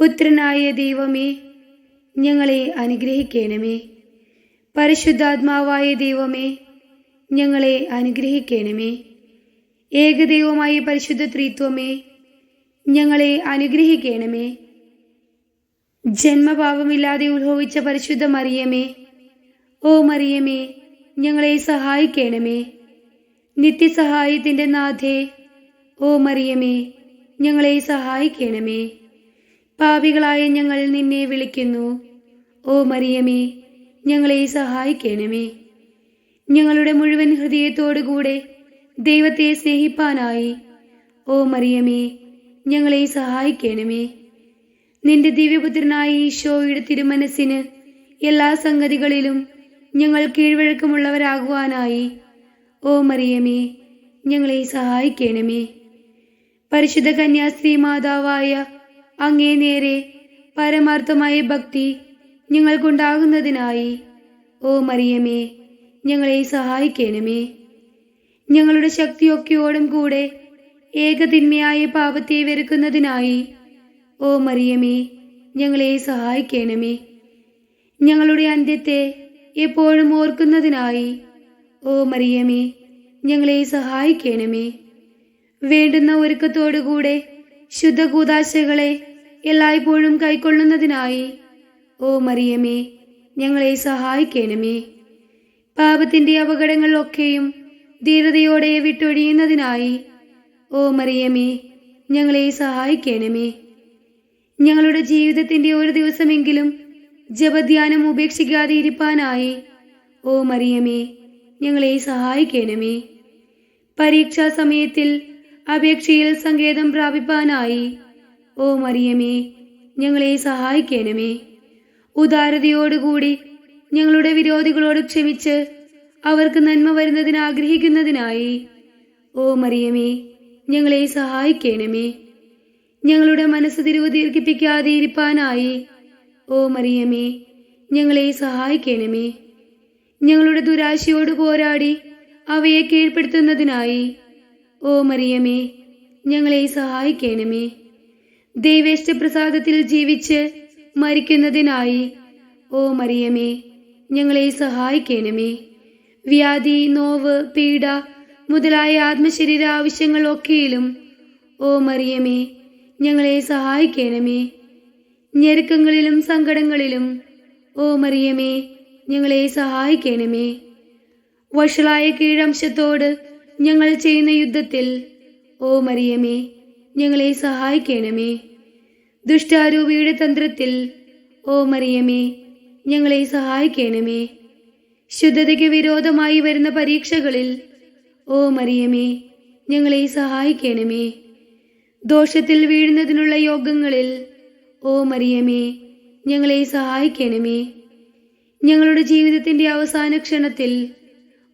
പുത്രനായ ദൈവമേ ഞങ്ങളെ അനുഗ്രഹിക്കണമേ. പരിശുദ്ധാത്മാവായ ദൈവമേ ഞങ്ങളെ അനുഗ്രഹിക്കണമേ. ഏകദൈവമായ പരിശുദ്ധ ത്രിത്വമേ ഞങ്ങളെ അനുഗ്രഹിക്കണമേ. ജന്മപാപമില്ലാതെ ഉത്ഭവിച്ച പരിശുദ്ധ മറിയമേ ഓ മറിയമേ ഞങ്ങളെ സഹായിക്കണമേ. നിത്യസഹായത്തിന്റെ നാഥേ ഓ മറിയമേ ഞങ്ങളെ സഹായിക്കണമേ. പാപികളായ ഞങ്ങൾ നിന്നെ വിളിക്കുന്നു. ഓ മറിയമേ ഞങ്ങളെ സഹായിക്കണമേ. ഞങ്ങളുടെ മുഴുവൻ ഹൃദയത്തോടുകൂടെ ദൈവത്തെ സ്നേഹിപ്പാനായി. ഓ മറിയമേ ഞങ്ങളെ സഹായിക്കണമേ. നിന്റെ ദിവ്യപുത്രനായ ഈശോയുടെ തിരുമനസ്സിന് എല്ലാ സംഗതികളിലും ഞങ്ങൾ കീഴ്വഴക്കമുള്ളവരാകുവാനായി. ഓ മറിയമേ ഞങ്ങളെ സഹായിക്കണമേ. പരിശുദ്ധ കന്യാസ്ത്രീ മാതാവായ അങ്ങേ നേരെ പരമാർത്ഥമായ ഭക്തി ഞങ്ങൾക്കുണ്ടാകുന്നതിനായി. ഓ മറിയമേ ഞങ്ങളെ സഹായിക്കണമേ. ഞങ്ങളുടെ ശക്തിയൊക്കെയോടും കൂടെ ഏകതിന്മയായ പാപത്തെ വെറുക്കുന്നതിനായി. ഓ മറിയമേ ഞങ്ങളെ സഹായിക്കണമേ. ഞങ്ങളുടെ അന്ത്യത്തെ എപ്പോഴും ഓർക്കുന്നതിനായി. ഓ മറിയമേ ഞങ്ങളെ സഹായിക്കണമേ. വേണ്ടുന്ന ഒരുക്കത്തോടുകൂടെ ശുദ്ധകൂതാശകളെ കൂതാശകളെ എല്ലായ്പ്പോഴും കൈക്കൊള്ളുന്നതിനായി. ഓ മറിയമേ ഞങ്ങളെ സഹായിക്കണമേ. പാപത്തിന്റെ അപകടങ്ങളിലൊക്കെയും ധീരതയോടെ വിട്ടൊഴിയുന്നതിനായി. ഓ മറിയമേ ഞങ്ങളെ സഹായിക്കണമേ. ഞങ്ങളുടെ ജീവിതത്തിന്റെ ഒരു ദിവസമെങ്കിലും ജപധ്യാനം ഉപേക്ഷിക്കാതെ ഇരിപ്പാനായി ഓ മറിയമേ ഞങ്ങളെ സഹായിക്കണമേ. പരീക്ഷാ സമയത്തിൽ അപേക്ഷയിൽ സങ്കേതം പ്രാപിപ്പാനായി. ഓ മറിയമേ ഞങ്ങളെ സഹായിക്കണമേ. ഉദാരതയോടുകൂടി ഞങ്ങളുടെ വിരോധികളോട് ക്ഷമിച്ച് അവർക്ക് നന്മ വരുന്നതിന് ആഗ്രഹിക്കുന്നതിനായി. ഓ മറിയമേ ഞങ്ങളെ സഹായിക്കണമേ. ഞങ്ങളുടെ മനസ്സ് തിരിവ് ദീർഘിപ്പിക്കാതെ ഇരിപ്പാനായി. ഓ മറിയമേ ഞങ്ങളെ സഹായിക്കണമേ. ഞങ്ങളുടെ ദുരാശയോട് പോരാടി അവയെ കീഴ്പ്പെടുത്തുന്നതിനായി. ഓ മറിയമേ ഞങ്ങളെ സഹായിക്കണമേ. ദൈവേഷ്ടപ്രസാദത്തിൽ ജീവിച്ച് മരിക്കുന്നതിനായി. ഓ മറിയമേ ഞങ്ങളെ സഹായിക്കേനമേ വ്യാധി നോവ് പീഡ മുതലായ ആത്മശരീര ആവശ്യങ്ങളൊക്കെയിലും ഓ മറിയമേ ഞങ്ങളെ സഹായിക്കേനമേ ഞെരുക്കങ്ങളിലും സങ്കടങ്ങളിലും ഓ മറിയമേ ഞങ്ങളെ സഹായിക്കേനമേ വഷളായ കീഴംശത്തോട് ഞങ്ങൾ ചെയ്യുന്ന യുദ്ധത്തിൽ ഓ മറിയമേ ഞങ്ങളെ സഹായിക്കണമേ. ദുഷ്ടാരൂപിയുടെ തന്ത്രത്തിൽ ഓ മറിയമേ ഞങ്ങളെ സഹായിക്കണമേ. ശുദ്ധതയ്ക്ക് വിരോധമായി വരുന്ന പരീക്ഷകളിൽ ഓ മറിയമേ ഞങ്ങളെ സഹായിക്കണമേ. ദോഷത്തിൽ വീഴുന്നതിനുള്ള യോഗങ്ങളിൽ ഓ മറിയമേ ഞങ്ങളെ സഹായിക്കണമേ. ഞങ്ങളുടെ ജീവിതത്തിന്റെ അവസാന ക്ഷണത്തിൽ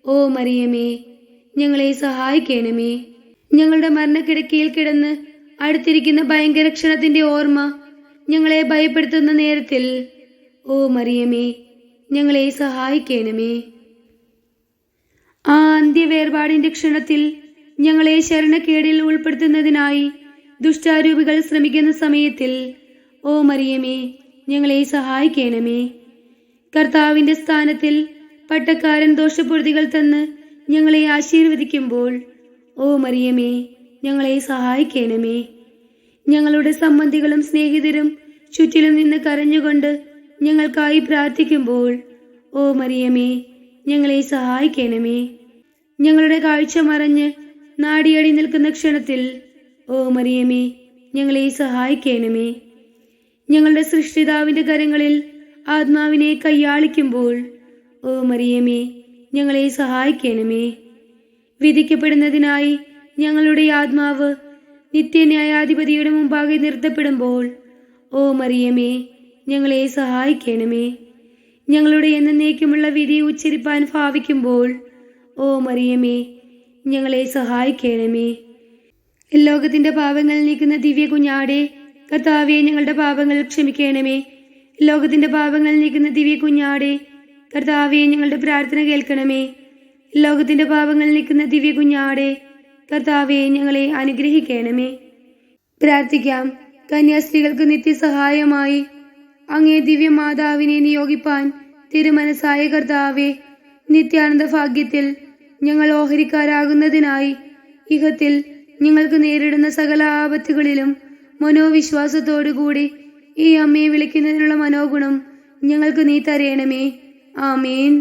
ഓ മറിയമേ ഞങ്ങളെ സഹായിക്കണമേ. ഞങ്ങളുടെ മരണക്കിടക്കയിൽ കിടന്ന് അടുത്തിരിക്കുന്ന ഭയങ്കര ക്ഷണത്തിന്റെ ഓർമ്മ ഞങ്ങളെ ഭയപ്പെടുത്തുന്ന നേരത്തിൽ ഓ മറിയമേ ഞങ്ങളെ സഹായിക്കണമേ. ആ അന്ത്യവേർപാടിന്റെ ക്ഷണത്തിൽ ഞങ്ങളെ ശരണക്കേടിൽ ഉൾപ്പെടുത്തുന്നതിനായി ദുഷ്ടാരൂപികൾ ശ്രമിക്കുന്ന സമയത്തിൽ ഓ മറിയമേ ഞങ്ങളെ സഹായിക്കണമേ. കർത്താവിന്റെ സ്ഥാനത്തിൽ പട്ടക്കാരൻ ദോഷപൂർത്തികൾ തന്ന് ഞങ്ങളെ ആശീർവദിക്കുമ്പോൾ ഓ മറിയമേ ഞങ്ങളെ സഹായിക്കണമേ. ഞങ്ങളുടെ സംബന്ധികളും സ്നേഹിതരും ചുറ്റിലും നിന്ന് കരഞ്ഞുകൊണ്ട് ഞങ്ങൾക്കായി പ്രാർത്ഥിക്കുമ്പോൾ ഓ മറിയമേ ഞങ്ങളെ സഹായിക്കണമേ. ഞങ്ങളുടെ കാഴ്ച മറഞ്ഞ് നാടിയടി നിൽക്കുന്ന ക്ഷണത്തിൽ ഓ മറിയമേ ഞങ്ങളെ സഹായിക്കണമേ. ഞങ്ങളുടെ സൃഷ്ടിതാവിന്റെ കരങ്ങളിൽ ആത്മാവിനെ കയ്യാളിക്കുമ്പോൾ ഓ മറിയമേ ഞങ്ങളെ സഹായിക്കണമേ. വിധിക്കപ്പെടുന്നതിനായി ഞങ്ങളുടെ ആത്മാവ് നിത്യന്യായാധിപതിയുടെ മുമ്പാകെ നിർത്തപ്പെടുമ്പോൾ ഓ മറിയമേ ഞങ്ങളെ സഹായിക്കണമേ. ഞങ്ങളുടെ എന്നേക്കുമുള്ള വിധി ഉച്ചരിപ്പാൻ ഭാവിക്കുമ്പോൾ ഓ മറിയമേ ഞങ്ങളെ സഹായിക്കണമേ. ലോകത്തിന്റെ പാപങ്ങൾ നീക്കുന്ന ദിവ്യ കുഞ്ഞാടെ കർത്താവെ ഞങ്ങളുടെ പാപങ്ങൾ ക്ഷമിക്കണമേ. ലോകത്തിന്റെ പാപങ്ങൾ നീക്കുന്ന ദിവ്യ കുഞ്ഞാടെ കർത്താവെ ഞങ്ങളുടെ പ്രാർത്ഥന കേൾക്കണമേ. ലോകത്തിന്റെ പാപങ്ങൾ നീക്കുന്ന ദിവ്യ കുഞ്ഞാടെ കർത്താവെ ഞങ്ങളെ അനുഗ്രഹിക്കണമേ. പ്രാർത്ഥിക്കാം. കന്യാസ്ത്രീകൾക്ക് നിത്യസഹായമായി അങ്ങേ ദിവ്യ മാതാവിനെ നിയോഗിപ്പാൻ തിരുമനസായ കർത്താവെ നിത്യാനന്ദ ഭാഗ്യത്തിൽ ഞങ്ങൾ ഓഹരിക്കാരാകുന്നതിനായി ഇഹത്തിൽ ഞങ്ങൾക്ക് നേരിടുന്ന സകല ആപത്തുകളിലും മനോവിശ്വാസത്തോടുകൂടി ഈ അമ്മയെ വിളിക്കുന്നതിനുള്ള മനോഗുണം ഞങ്ങൾക്ക് നീ തരയണമേ ആമേൻ.